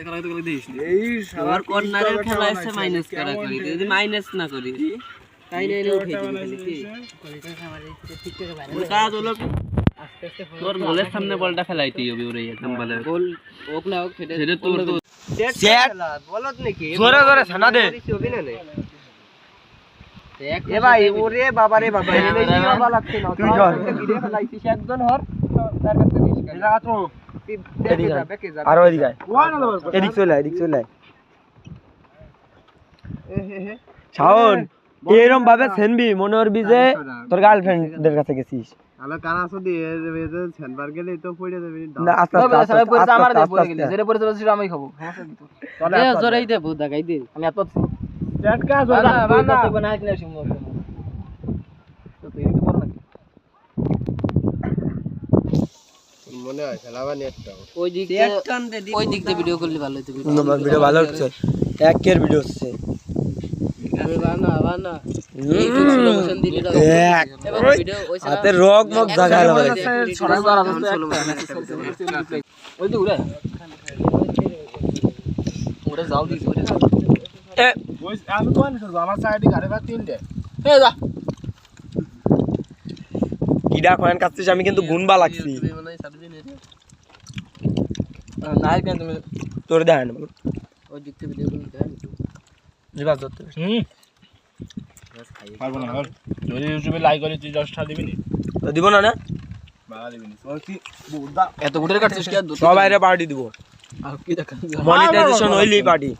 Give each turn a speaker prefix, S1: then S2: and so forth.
S1: এই
S2: আমার কর্নারের খেলা আছে মাইনাস করা করি? যদি মাইনাস না করি তাই না উঠে দিবি কি? কাজ হলো কি? তোর গোলের সামনে বলটা খেলাইতেই হবে ওরে একদম বলে। গোল ওক না ওক সেটা সেটা তোর তো
S1: সেট
S2: বলত নাকি?
S1: জোরে জোরে ছানা দে।
S2: এ ভাই ওরে বাবা রে বাবা এনে কি বাবা লাগছে না
S1: তুই ধর।
S2: গিরে ফেলাইছি সে একজন হর তার কাছে।
S1: আর ওইদিকে। এদিক চলে এদিক চলে। শাওন এরম ভাবে সেনবি মনে করবি যে তোর গার্লফ্রেন্ডের কাছে গেছিস।
S2: আলো মনে হয় খেলাবা নেটটা। ওই দিক দিয়ে ওই দিক দিয়ে ভিডিও করলে ভালো হতো
S1: সুন্দর ভিডিও ভালো হচ্ছে। একের ভিডিও হচ্ছে।
S2: বানা বানা।
S1: এক। হাতে রক মক জায়গা হলো
S2: তো উড়ে। উড়ে যাও দিস উড়ে
S3: আমি কোন করব? আমার সাইডে গাড়ি ভাড়া তিনটে।
S2: এ যা।
S1: কিডা কয়েন কাটছিস আমি কিন্তু গুনবা লাগছি। তোর দেখায় না
S3: দিবি নি।
S1: না না?
S3: বাড়া দিবি নি।
S2: এত গুটের কাটছিস কি আর?
S1: সবাই পার্টি দিব।
S2: আর কি দেখা
S1: মনিটাইজেশন হইলি পার্টি